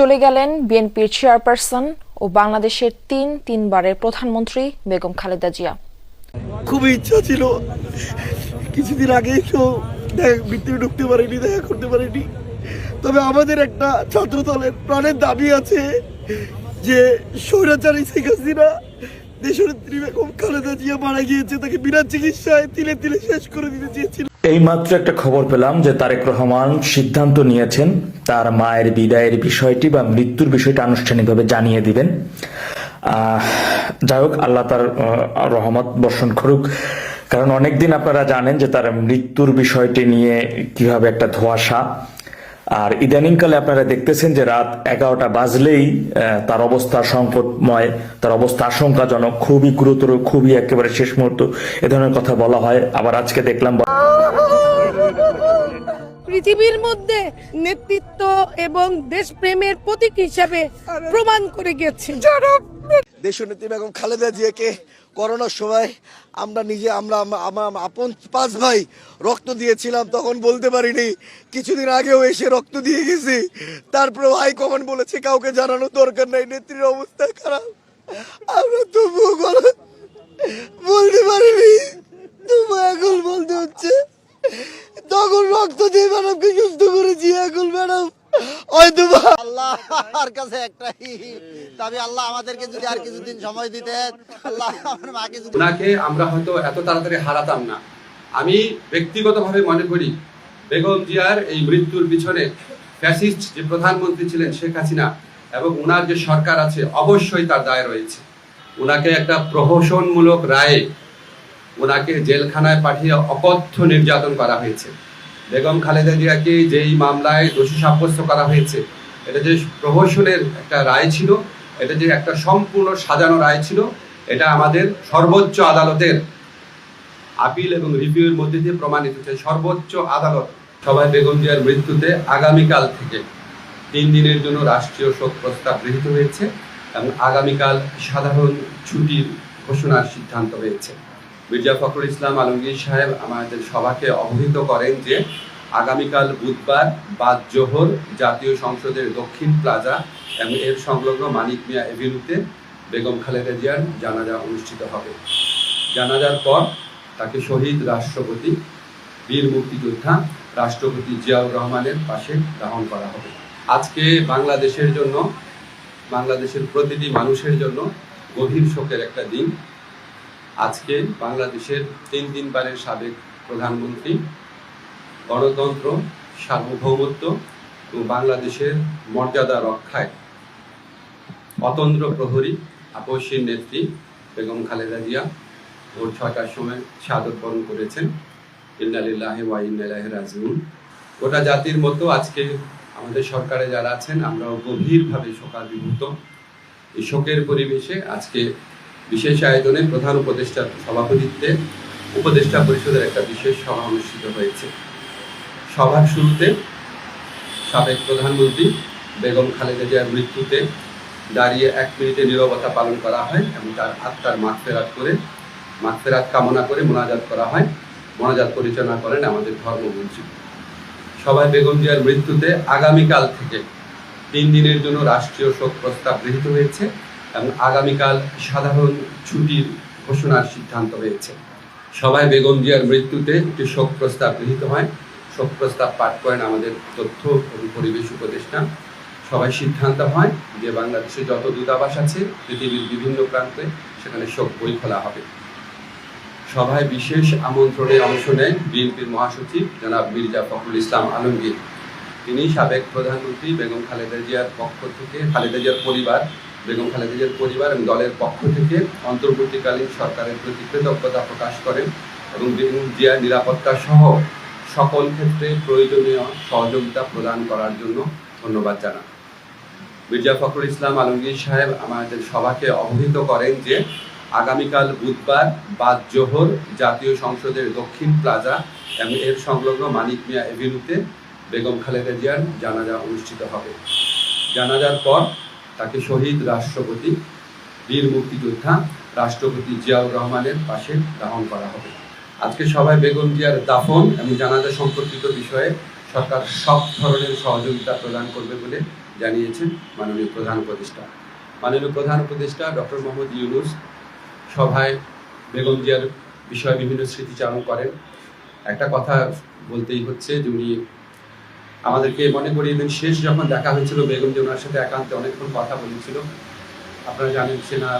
চলে গেলেন বিএনপির চেয়ারপারসন ও বাংলাদেশের তিন তিনবারের প্রধানমন্ত্রী বেগম খালেদা জিয়া। খুবই ইচ্ছা ছিল। কিছুদিন আগেই তো ভিতরে ঢুকতে পারিনি, দেখা করতে পারিনি। তবে আমাদের একটা ছাত্র দলের প্রাণের দাবি আছে যে স্বৈরাচারী শেখ হাসিনা দেশনেত্রী বেগম খালেদা জিয়া মারা গিয়েছে, তাকে বিনা চিকিৎসায় তিলে তিলে শেষ করে দিতে চেয়েছিল। এই মাত্র একটা খবর পেলাম যে তারেক রহমান সিদ্ধান্ত নিয়েছেন তার মায়ের বিদায়ের বিষয়টি বা মৃত্যুর বিষয়টি আনুষ্ঠানিকভাবে জানিয়ে দিবেন। যাই হোক, আল্লাহ তার রহমত বর্ষণ করুক। কারণ অনেকদিন আপনারা জানেন যে তার মৃত্যুর বিষয়টি নিয়ে কীভাবে একটা ধোঁয়াশা। আর ইদানিংকালে আপনারা দেখতেছেন যে রাত এগারোটা বাজলেই তার অবস্থা সংকটময়, তার অবস্থা আশঙ্কাজনক, খুবই গুরুতর, খুবই একেবারে শেষ মুহূর্ত। এ ধরনের কথা বলা হয়। আবার আজকে দেখলাম পৃথিবীর মধ্যে নেতৃত্ব এবং দেশপ্রেমের প্রতীক হিসাবে প্রমাণ করে গেছে। দেশনেত্রী বেগম খালেদা জিয়াকে করোনার সময় আমরা নিজে, আমরা, আমরা- আপন পাঁচ ভাই রক্ত দিয়েছিলাম, তখন বলতে পারিনি। কিছুদিন আগেও এসে রক্ত দিয়ে গেছি। তারপরেও হাইকমান্ড বলেছে, কাউকে জানানোর দরকার নাই, নেত্রীর অবস্থা খারাপ। আমরা তবুও গলা বলতে পারিনি তবু এখন বলতে হচ্ছে তখন রক্ত দিয়ে ম্যাডামকে সুস্থ করেছি এখন ম্যাডাম হয়তো বা আল্লাহর কাছে একটাই তবে আল্লাহ আমাদেরকে যদি আর কিছুদিন সময় দিতেন, আল্লাহ আমার আমরা হয়তো এত তাড়াতাড়ি হারাতাম না। আমি ব্যক্তিগতভাবে মনে করি, বেগম জিয়ার এই মৃত্যুর পিছনে ফ্যাসিস্ট যে প্রধানমন্ত্রী ছিলেন শেখ হাসিনা এবং ওনার যে সরকার আছে, অবশ্যই তার দায় রয়েছে। ওনাকে একটা প্রহসনমূলক রায়ে ওনাকে জেলখানায় পাঠিয়ে অকথ্য নির্যাতন করা হয়েছে। বেগম খালেদা জিয়াকে যেই মামলায় দোষী সাব্যস্ত করা হয়েছে এটা যে প্রহসনের একটা রায় ছিল, এটা যে একটা সম্পূর্ণ সাজানো রায় ছিল, এটা আমাদের সর্বোচ্চ আদালতের আপিল এবং রিভিউয়ের মধ্যে দিয়ে প্রমাণিত হচ্ছে সর্বোচ্চ আদালত সবাই বেগম জিয়ার মৃত্যুতে আগামীকাল থেকে তিন দিনের জন্য রাষ্ট্রীয় শোক প্রস্তাব গৃহীত হয়েছে এবং আগামীকাল সাধারণ ছুটির ঘোষণার সিদ্ধান্ত হয়েছে। মির্জা ফখরুল ইসলাম আলমগীর সাহেব আমাদের সভাকে অবহিত করেন যে আগামীকাল বুধবার বাদ জোহর জাতীয় সংসদের দক্ষিণ প্লাজা এবং এর সংলগ্ন মানিক মিয়া এভিনিউতে বেগম খালেদা জিয়ার জানাজা অনুষ্ঠিত হবে। জানাজার পর তাকে শহীদ রাষ্ট্রপতি, বীর মুক্তিযোদ্ধা রাষ্ট্রপতি জিয়াউর রহমানের পাশে দাহন করা হবে। আজকে বাংলাদেশের জন্য, বাংলাদেশের প্রতিটি মানুষের জন্য গভীর শোকের একটা দিন। আজকে বাংলাদেশের তিন তিনবারের সাবেক প্রধানমন্ত্রী গণতন্ত্র, সার্বভৌমত্ব ও বাংলাদেশের মর্যাদা রক্ষায়। অতন্দ্র প্রহরী, আপসীর নেত্রী বেগম খালেদা জিয়া ভোর ছয়টার সময় বরণ করেছেন। ইন্নালিল্লাহ ওয়া ইন্না ইলাইহি রাজিউন। গোটা জাতির মতো আজকে আমাদের সরকারে যারা আছেন, আমরাও গভীরভাবে শোকাভিভূত এই শোকের পরিবেশে আজকে বিশেষ আয়োজনে প্রধান উপদেষ্টার সভাপতিত্বে উপদেষ্টা পরিষদের একটা বিশেষ সভা অনুষ্ঠিত হয়েছে। সভার শুরুতে সাবেক প্রধানমন্ত্রী বেগম খালেদা জিয়ার মৃত্যুতে দাঁড়িয়ে এক মিনিটে নীরবতা পালন করা হয় এবং তার আত্মার মাগফেরাত করে মাগফেরাত কামনা করে মোনাজাত করা হয়। মোনাজাত পরিচালনা করেন আমাদের ধর্মমন্ত্রী। সবাই বেগম জিয়ার মৃত্যুতে আগামীকাল থেকে তিন দিনের জন্য রাষ্ট্রীয় শোক প্রস্তাব গৃহীত হয়েছে এবং আগামীকাল সাধারণ ছুটির ঘোষণার সিদ্ধান্ত হয়েছে। সবাই বেগম জিয়ার মৃত্যুতে একটি শোক প্রস্তাব গৃহীত হয়। শোক প্রস্তাব পাঠ করেন আমাদের তথ্য এবং পরিবেশ উপদেষ্টা। সবাই সিদ্ধান্ত হয় যে বাংলাদেশে যত দূতাবাস আছে, পৃথিবীর বিভিন্ন প্রান্তে সেখানে শোক বই খোলা হবে। সভায় বিশেষ আমন্ত্রণে অংশ নেন বিএনপির মহাসচিব জনাব মির্জা ফখরুল ইসলাম আলমগীর। তিনি সাবেক প্রধানমন্ত্রী বেগম খালেদা জিয়ার পক্ষ থেকে, খালেদা জিয়ার পরিবার, বেগম খালেদা জিয়ার পরিবার এবং দলের পক্ষ থেকে অন্তর্বর্তীকালীন সরকারের প্রতি কৃতজ্ঞতা প্রকাশ করেন এবং বেগম জিয়ার নিরাপত্তা সহ সকল ক্ষেত্রে প্রয়োজনীয় সহযোগিতা প্রদান করার জন্য ধন্যবাদ জানান মির্জা ফখরুল ইসলাম আলমগীর সাহেব আমাদের সভাকে অবহিত করেন যে আগামীকাল বুধবার বাদ জোহর জাতীয় সংসদের দক্ষিণ প্লাজা এবং এর সংলগ্ন মানিক মিয়া এভিনিউতে বেগম খালেদা জিয়ার জানাজা অনুষ্ঠিত হবে। জানাজার পর তাকে শহীদ রাষ্ট্রপতি, বীর মুক্তিযোদ্ধা রাষ্ট্রপতি জিয়াউর রহমানের পাশে দাহন করা হবে। আজকে সবাই বেগম জিয়ার দাফন এবং জানাজা সম্পর্কিত বিষয়ে সরকার সব ধরনের সহযোগিতা প্রদান করবে বলে জানিয়েছেন মাননীয় প্রধান উপদেষ্টা। মাননীয় প্রধান উপদেষ্টা ডক্টর মোহাম্মদ ইউনুস সভায় বেগম জিয়ার বিষয়ে বিভিন্ন স্মৃতিচারণ করেন। একটা কথা বলতেই হচ্ছে যে উনি আমাদেরকে মনে করি দিন, শেষ যখন দেখা হয়েছিল, বেগম জি ওনার সাথে একান্তে অনেকক্ষণ কথা বলেছিল। আপনারা জানেন সেনা